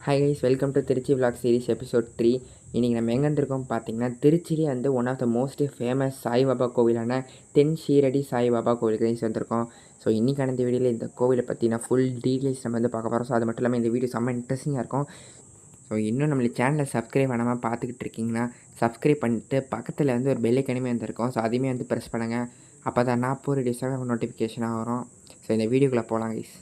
Hi guys welcome to Trichy vlog series episode three இன்றைக்கி நம்ம எங்கே இருந்திருக்கோம் பார்த்தீங்கன்னா திருச்சியிலே வந்து one of the most famous Saibaba கோவிலான தென் ஷீரடி சாய்பாபா கோவிலுக்கு கைஸ் வந்திருக்கோம். ஸோ இன்றைக்கான இந்த வீடியோவில் இந்த கோவிலை பற்றி ஃபுல் டீட்டெயில்ஸ் நம்ம வந்து பார்க்க போகிறோம் ஸோ அது மட்டும் இல்லாமல் இந்த வீடியோ செம்ம இன்ட்ரெஸ்டிங்காக இருக்கும். ஸோ இன்னும் நம்மளுக்கு சேனலை சப்ஸ்கிரைப் பண்ணாமல் பார்த்துக்கிட்டு இருக்கீங்கன்னா சப்ஸ்கிரைப் பண்ணிட்டு பக்கத்தில் வந்து ஒரு பெல்லை கனிமே வந்திருக்கோம். ஸோ அதையுமே வந்து ப்ரெஸ் பண்ணுங்கள் அப்போ தான் நான் போகிற டிஸ்டாக நோட்டிஃபிகேஷனாக வரும். ஸோ இந்த வீடியோக்குள்ளே போகலாம் கைஸ்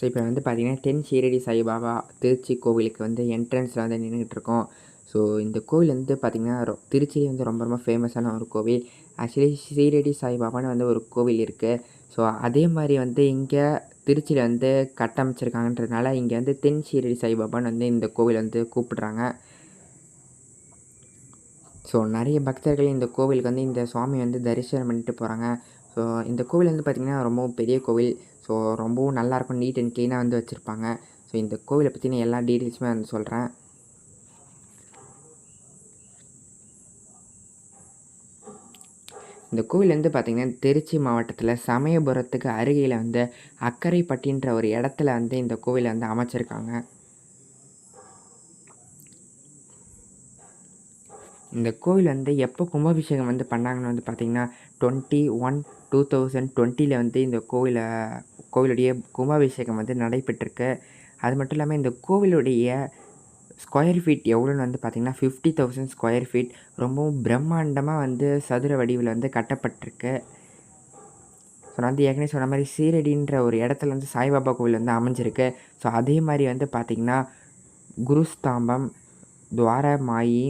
ஸோ இப்போ வந்து பார்த்திங்கன்னா தென் ஷீரடி சாய்பாபா திருச்சி கோவிலுக்கு வந்து என்ட்ரன்ஸில் வந்து நின்றுட்டு இருக்கோம் ஸோ இந்த கோவில் வந்து பார்த்திங்கன்னா ரொ திருச்சியிலே வந்து ரொம்ப ரொம்ப ஃபேமஸான ஒரு கோவில். ஆக்சுவலி ஷீரடி சாய்பாபான்னு வந்து ஒரு கோவில் இருக்குது ஸோ அதே மாதிரி வந்து இங்கே திருச்சியில் வந்து கட்டமைச்சிருக்காங்கன்றதுனால இங்கே வந்து தென் ஷீரடி சாய்பாபான்னு வந்து இந்த கோவில் வந்து கூப்பிடுறாங்க. ஸோ நிறைய பக்தர்கள் இந்த கோவிலுக்கு வந்து இந்த சுவாமி வந்து தரிசனம் பண்ணிட்டு போகிறாங்க ஸோ இந்த கோவில் வந்து பார்த்திங்கன்னா ரொம்பவும் பெரிய கோவில். ஸோ ரொம்பவும் நல்லாயிருக்கும் நீட் அண்ட் க்ளீனாக வந்து வச்சுருப்பாங்க. ஸோ இந்த கோவிலை பற்றின எல்லா டீட்டெயில்ஸுமே வந்து சொல்கிறேன் இந்த கோவில் வந்து பார்த்திங்கன்னா திருச்சி மாவட்டத்தில் சமயபுரத்துக்கு அருகில் வந்து அக்கரைப்பட்டின்ற ஒரு இடத்துல வந்து இந்த கோவிலை வந்து அமைச்சிருக்காங்க. இந்த கோவில் வந்து எப்போ கும்பாபிஷேகம் வந்து பண்ணாங்கன்னு வந்து பார்த்திங்கன்னா டுவெண்ட்டி ஒன் டூ தௌசண்ட் டுவெண்ட்டியில் வந்து இந்த கோவிலை கோவிலுடைய கும்பாபிஷேகம் வந்து நடைபெற்றிருக்கு. அது மட்டும் இல்லாமல் இந்த கோவிலுடைய ஸ்கொயர் ஃபீட் எவ்வளோன்னு வந்து பார்த்திங்கன்னா ஃபிஃப்டி தௌசண்ட் ஸ்கொயர் ஃபீட் ரொம்பவும் பிரம்மாண்டமாக வந்து சதுர வடிவில் வந்து கட்டப்பட்டிருக்கு. ஸோ நான் வந்து ஏற்கனவே சொன்ன மாதிரி சீரடின்ற ஒரு இடத்துல வந்து சாய்பாபா கோவில் வந்து அமைஞ்சிருக்கு. ஸோ அதே மாதிரி வந்து பார்த்திங்கன்னா குருஸ்தாம்பம் துவாரமாயி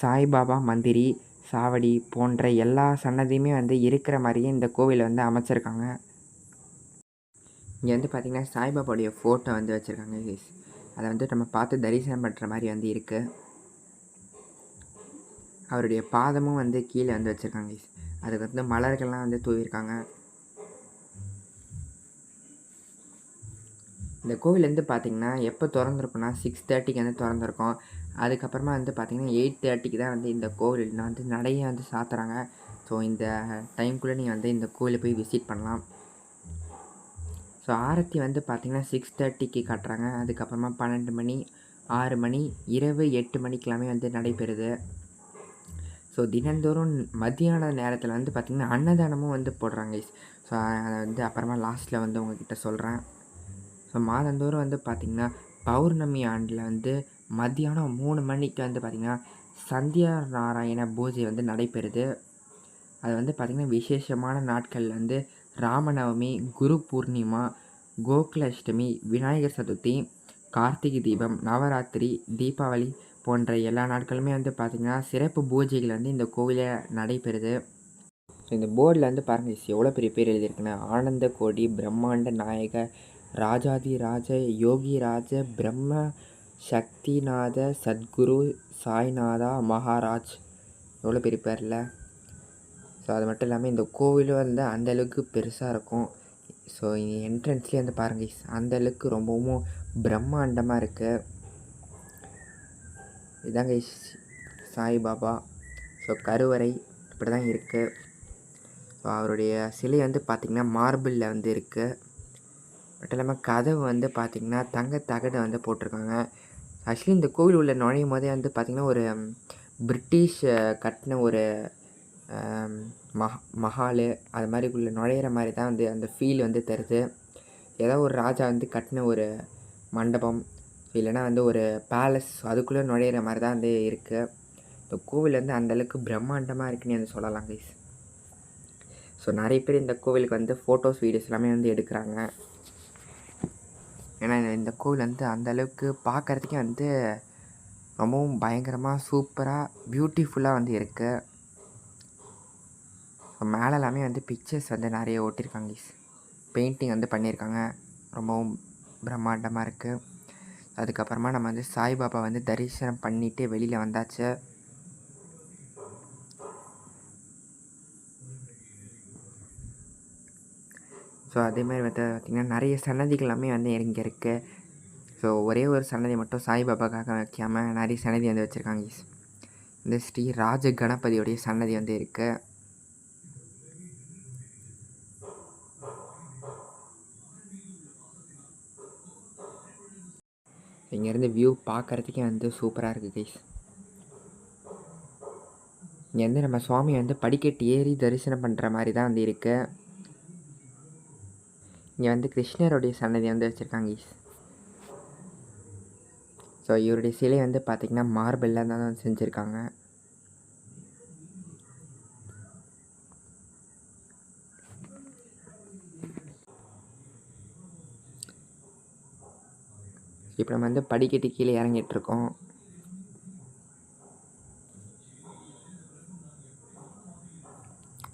சாய்பாபா மந்திரி சாவடி போன்ற எல்லா சன்னதியுமே வந்து இருக்கிற மாதிரியே இந்த கோவிலை வந்து அமைச்சிருக்காங்க. இங்கே வந்து பார்த்திங்கன்னா சாய்பாபாவுடைய ஃபோட்டோ வந்து வச்சுருக்காங்க கைஸ் அதை வந்து நம்ம பார்த்து தரிசனம் பண்ணுற மாதிரி வந்து இருக்குது அவருடைய பாதமும் வந்து கீழே வந்து வச்சுருக்காங்க கைஸ் அதுக்கு வந்து மலர்கள்லாம் வந்து தூவிருக்காங்க இந்த கோவில் வந்து பார்த்திங்கன்னா எப்போ திறந்துருக்குன்னா சிக்ஸ் தேர்ட்டிக்கு வந்து திறந்துருக்கும். அதுக்கப்புறமா வந்து பார்த்திங்கன்னா எயிட் தேர்ட்டிக்கு தான் வந்து இந்த கோவில் வந்து நடைய வந்து சாத்துறாங்க. ஸோ இந்த டைம்குள்ளே நீங்கள் வந்து இந்த கோவிலை போய் விசிட் பண்ணலாம். ஸோ ஆரத்தி வந்து பார்த்திங்கன்னா சிக்ஸ் தேர்ட்டிக்கு காட்டுறாங்க. அதுக்கப்புறமா பன்னெண்டு மணி ஆறு மணி இரவு எட்டு மணிக்கெல்லாமே வந்து நடைபெறுது. ஸோ தினந்தோறும் மத்தியான நேரத்தில் வந்து பார்த்திங்கன்னா அன்னதானமும் வந்து போடுறாங்க ஸோ அதை வந்து அப்புறமா லாஸ்ட்டில் வந்து உங்ககிட்ட சொல்கிறேன் ஸோ மாதந்தோறும் வந்து பார்த்திங்கன்னா பௌர்ணமி ஆண்டில் வந்து மத்தியானம் மூணு மணிக்கு வந்து பார்த்திங்கன்னா சந்தியா நாராயண பூஜை வந்து நடைபெறுது. அது வந்து பார்த்திங்கன்னா விசேஷமான நாட்கள் வந்து ராமநவமி குரு பூர்ணிமா கோகுலாஷ்டமி விநாயகர் சதுர்த்தி கார்த்திகை தீபம் நவராத்திரி தீபாவளி போன்ற எல்லா நாட்களுமே வந்து பார்த்திங்கன்னா சிறப்பு பூஜைகள் வந்து இந்த கோவிலில் நடைபெறுது. இந்த போர்டில் வந்து பாருங்கள் எவ்வளோ பெரிய பேர் எழுதியிருக்குன்னு. ஆனந்த கோடி பிரம்மாண்ட நாயக ராஜாதி ராஜ யோகி ராஜ பிரம்ம சக்திநாத சத்குரு சாய்நாதா மகாராஜ். எவ்வளோ பெரிய பேரில் ஸோ அது மட்டும் இல்லாமல் இந்த கோவிலும் வந்து அந்தளவுக்கு பெருசாக இருக்கும். ஸோ என்ட்ரன்ஸ்லேயே வந்து பாருங்கள் அந்தளவுக்கு ரொம்பவும் பிரம்மாண்டமாக இருக்குது இதாங்க சாய்பாபா. ஸோ கருவறை இப்படி தான் இருக்குது ஸோ அவருடைய சிலை வந்து பார்த்திங்கன்னா மார்பிளில் வந்து இருக்குது மட்டும் இல்லாமல் கதவு வந்து பார்த்திங்கன்னா தங்க தகடு வந்து போட்டிருக்காங்க. ஆக்சுவலி இந்த கோவில் உள்ள நுழையும் போதே வந்து பார்த்திங்கன்னா ஒரு பிரிட்டிஷ் கட்டின ஒரு மஹா மஹால் அது மாதிரி உள்ள நுழையிற மாதிரி தான் வந்து அந்த ஃபீல் வந்து தருது. ஏதோ ஒரு ராஜா வந்து கட்டின ஒரு மண்டபம் இல்லைனா வந்து ஒரு பேலஸ் அதுக்குள்ளே நுழையிற மாதிரி தான் வந்து இருக்குது இந்த கோவில் வந்து அந்தளவுக்கு பிரம்மாண்டமாக இருக்குன்னு வந்து சொல்லலாம் கைஸ் ஸோ நிறைய பேர் இந்த கோவிலுக்கு வந்து ஃபோட்டோஸ் வீடியோஸ் எல்லாமே வந்து எடுக்கிறாங்க. ஏன்னா இந்த கோவில் வந்து அந்தளவுக்கு பார்க்குறதுக்கே வந்து ரொம்பவும் பயங்கரமாக சூப்பராக பியூட்டிஃபுல்லாக வந்து இருக்குது மேலே எல்லாமே வந்து பிக்சர்ஸ் வந்து நிறைய ஒட்டியிருக்காங்க பெயிண்டிங் வந்து பண்ணியிருக்காங்க ரொம்பவும் பிரம்மாண்டமாக இருக்குது அதுக்கப்புறமா நம்ம வந்து சாய்பாபா வந்து தரிசனம் பண்ணிவிட்டு வெளியில் வந்தாச்சு. ஸோ அதேமாதிரி வந்து பார்த்திங்கன்னா நிறைய சன்னதிகள் எல்லாமே வந்து இங்கே இருக்குது ஸோ ஒரே ஒரு சன்னதி மட்டும் சாய்பாபாக்காக வைக்காமல் நிறைய சன்னதி வந்து வச்சுருக்காங்க. இந்த ஸ்ரீ ராஜ கணபதியோடைய சன்னதி வந்து இருக்குது இங்கேருந்து வியூ பார்க்குறதுக்கே வந்து சூப்பராக இருக்குது கைஸ் இங்கேருந்து நம்ம சுவாமி வந்து படிக்கட்டு ஏறி தரிசனம் பண்ணுற மாதிரி தான் வந்து இருக்குது இங்கே வந்து கிருஷ்ணருடைய சன்னதி வந்து வச்சுருக்காங்க ஈஸ் ஸோ இவருடைய சிலை வந்து பார்த்திங்கன்னா மார்பிளில் தான் வந்து செஞ்சுருக்காங்க. இப்போ நம்ம வந்து படிக்கட்டு கீழே இறங்கிட்டு இருக்கோம்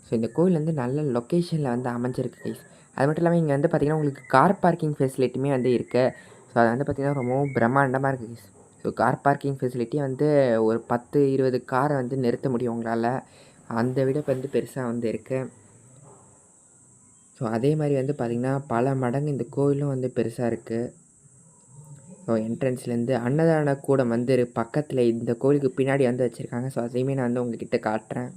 ஸோ இந்த கோயில் வந்து நல்ல லொக்கேஷனில் வந்து அமைஞ்சிருக்கு கைஸ் அது மட்டும் இல்லாமல் இங்கே வந்து பார்த்திங்கன்னா உங்களுக்கு கார் பார்க்கிங் ஃபெசிலிட்டியுமே வந்து இருக்குது ஸோ அது வந்து பார்த்திங்கன்னா ரொம்பவும் பிரம்மாண்டமாக இருக்குது ஸோ கார் பார்க்கிங் ஃபெசிலிட்டி வந்து ஒரு பத்து இருபது காரை வந்து நிறுத்த முடியும் உங்களால். அந்த விட வந்து பெருசாக வந்து இருக்குது ஸோ அதே மாதிரி வந்து பார்த்திங்கன்னா பல மடங்கு இந்த கோவிலும் வந்து பெருசாக இருக்குது ஸோ என்ட்ரன்ஸ்லேருந்து அன்னதான கூடம் வந்து பக்கத்தில் இந்த கோவிலுக்கு பின்னாடி வந்து வச்சுருக்காங்க. ஸோ அதையுமே நான் வந்து உங்ககிட்ட காட்டுறேன்.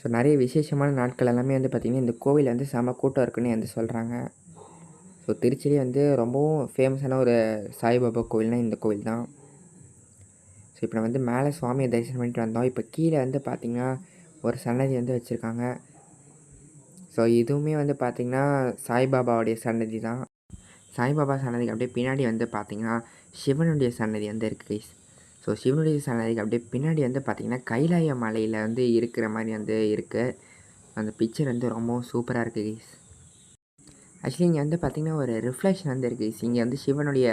ஸோ நிறைய விசேஷமான நாட்கள் எல்லாமே வந்து பார்த்திங்கன்னா இந்த கோவில் வந்து செம கூட்டம் இருக்குன்னு வந்து சொல்கிறாங்க ஸோ திருச்சிலே வந்து ரொம்பவும் ஃபேமஸான ஒரு சாய்பாபா கோவில்னால் இந்த கோவில் தான். ஸோ இப்போ நான் வந்து மேலே சுவாமியை தரிசனம் பண்ணிட்டு வந்தோம். இப்போ கீழே வந்து பார்த்திங்கன்னா ஒரு சன்னதி வந்து வச்சுருக்காங்க. ஸோ இதுவுமே வந்து பார்த்திங்கன்னா சாய்பாபாவுடைய சன்னதி தான். சாய்பாபா சன்னதிக்கு அப்படியே பின்னாடி வந்து பார்த்திங்கன்னா சிவனுடைய சன்னதி வந்து இருக்குது ஸோ சிவனுடைய சன்னதிக்கு அப்படியே பின்னாடி வந்து பார்த்திங்கன்னா கைலாய மலையில் வந்து இருக்கிற மாதிரி வந்து இருக்குது அந்த பிக்சர் வந்து ரொம்பவும் சூப்பராக இருக்குது கைஸ் ஆக்சுவலி இங்கே வந்து பார்த்திங்கன்னா ஒரு ரிஃப்ளெக்ஷன் வந்து இருக்குது கைஸ் இங்கே வந்து சிவனுடைய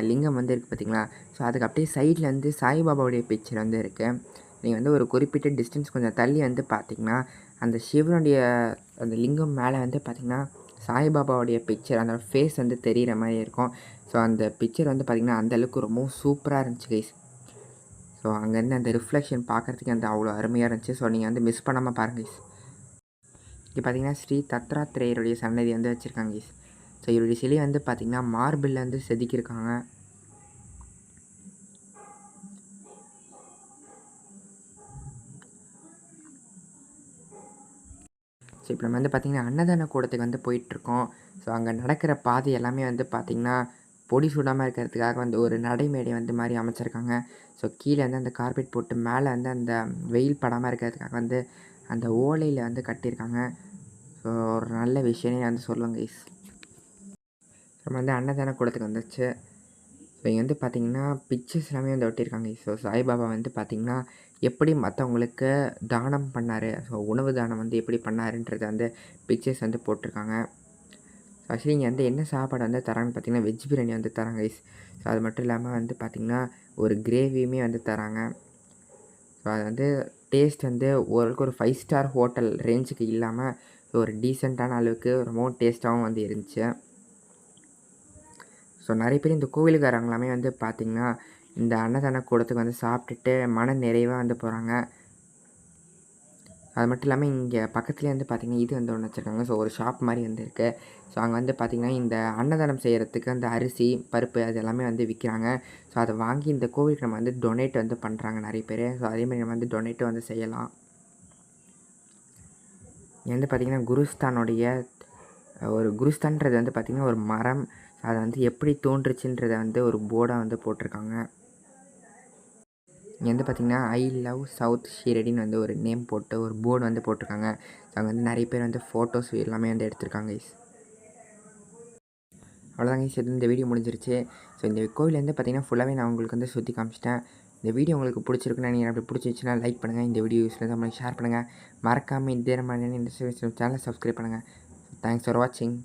லிங்கம் வந்து இருக்குது பார்த்திங்களா? ஸோ அதுக்கு அப்படியே சைடில் வந்து சாய்பாபாவுடைய பிக்சர் வந்து இருக்குது நீங்கள் வந்து ஒரு குறிப்பிட்ட டிஸ்டன்ஸ் கொஞ்சம் தள்ளி வந்து பார்த்திங்கன்னா அந்த சிவனுடைய அந்த லிங்கம் மேலே வந்து பார்த்திங்கன்னா சாய்பாபாவுடைய பிக்சர் அந்த ஃபேஸ் வந்து தெரிகிற மாதிரி இருக்கும். ஸோ அந்த பிக்சர் வந்து பார்த்திங்கன்னா அந்தளவுக்கு ரொம்பவும் சூப்பராக இருந்துச்சு கைஸ் ஸோ அங்கேருந்து அந்த ரிஃப்ளெக்ஷன் பார்க்குறதுக்கு அந்த அவ்வளோ அருமையாக இருந்துச்சு. ஸோ நீங்கள் வந்து மிஸ் பண்ணாமல் பாருங்கள் கைஸ் இங்கே பார்த்தீங்கன்னா ஸ்ரீ தத்ராத்திரேயருடைய சன்னதி வந்து வச்சுருக்காங்க கைஸ் ஸோ இவருடைய சிலை வந்து பார்த்திங்கன்னா மார்பிளில் வந்து செதுக்கியிருக்காங்க. ஸோ இப்போ நம்ம வந்து பார்த்திங்கன்னா அன்னதான கூடத்துக்கு வந்து போயிட்டுருக்கோம் ஸோ அங்கே நடக்கிற பாதை எல்லாமே வந்து பார்த்திங்கன்னா பொடி சுடாமல் இருக்கிறதுக்காக வந்து ஒரு நடைமேடை வந்து மாதிரி அமைச்சிருக்காங்க. ஸோ கீழே வந்து அந்த கார்பெட் போட்டு மேலே வந்து அந்த வெயில் படாமல் இருக்கிறதுக்காக வந்து அந்த ஓலையில் வந்து கட்டியிருக்காங்க. ஸோ ஒரு நல்ல விஷயமே வந்து சொல்லுவாங்க இஸ் நம்ம வந்து அன்னதான கூடத்துக்கு வந்துச்சு. ஸோ இங்கே வந்து பார்த்திங்கன்னா பிக்சர்ஸ் எல்லாமே வந்து ஒட்டியிருக்காங்க ஸோ சாய்பாபா வந்து பார்த்திங்கன்னா எப்படி மற்றவங்களுக்கு தானம் பண்ணார்? ஸோ உணவு தானம் வந்து எப்படி பண்ணாருன்றதை வந்து பிக்சர்ஸ் வந்து போட்டிருக்காங்க. ஆக்சுவலி இங்கே வந்து என்ன சாப்பாடு வந்து தராங்கன்னு பார்த்தீங்கன்னா வெஜ் பிரியாணி வந்து தராங்க கைஸ் ஸோ அது மட்டும் இல்லாமல் வந்து பார்த்திங்கன்னா ஒரு கிரேவியுமே வந்து தராங்க. ஸோ அது வந்து டேஸ்ட் வந்து ஓரளவுக்கு ஒரு ஃபைவ் ஸ்டார் ஹோட்டல் ரேஞ்சுக்கு இல்லாமல் ஒரு டீசெண்டான அளவுக்கு ரொம்பவும் டேஸ்ட்டாகவும் வந்து இருந்துச்சு. ஸோ நிறைய பேர் இந்த கோவிலுக்காரங்களாமே வந்து பார்த்திங்கன்னா இந்த அன்னதான கூடத்துக்கு வந்து சாப்பிட்டுட்டு மன நிறைவாக வந்து போகிறாங்க அது மட்டும் இல்லாமல் இங்கே பக்கத்துலேயே வந்து பார்த்திங்கன்னா இது வந்து ஒன்று வச்சுருக்காங்க. ஸோ ஒரு ஷாப் மாதிரி வந்து இருக்குது ஸோ அங்கே வந்து பார்த்திங்கன்னா இந்த அன்னதானம் செய்கிறதுக்கு அந்த அரிசி பருப்பு அது எல்லாமே வந்து விற்கிறாங்க ஸோ அதை வாங்கி இந்த கோவிலுக்கு நம்ம வந்து டொனேட் வந்து பண்ணுறாங்க நிறைய பேர். ஸோ அதேமாதிரி நம்ம வந்து டொனேட்டும் வந்து செய்யலாம். இங்கே வந்து பார்த்திங்கன்னா குருஸ்தானுடைய ஒரு குருஸ்தான்றது வந்து பார்த்திங்கன்னா ஒரு மரம். அதை வந்து எப்படி தோன்றுச்சுன்றதை வந்து ஒரு போர்டாக வந்து போட்டிருக்காங்க. இங்கே வந்து பார்த்திங்கன்னா ஐ லவ் சவுத் ஷீரடின்னு வந்து ஒரு நேம் போட்டு ஒரு போர்டு வந்து போட்டிருக்காங்க. ஸோ அங்கே வந்து நிறைய பேர் வந்து ஃபோட்டோஸ் எல்லாமே வந்து எடுத்திருக்காங்க கைஸ் அவ்வளோதாங்க கைஸ் இந்த வீடியோ முடிஞ்சிருச்சு. ஸோ இந்த கோவில் வந்து பார்த்திங்கன்னா ஃபுல்லாகவே நான் உங்களுக்கு வந்து சுற்றி காமிச்சிட்டேன். இந்த வீடியோ உங்களுக்கு பிடிச்சிருக்குன்னு நீங்கள் அப்படி பிடிச்சிருச்சுன்னா லைக் பண்ணுங்கள் இந்த வீடியோ யூஸில் தான் ஷேர் பண்ணுங்கள் மறக்காமல் இந்த மாதிரி இந்த சேனலை சப்ஸ்கிரைப் பண்ணுங்கள் தேங்க்ஸ் ஃபார் வாட்சிங்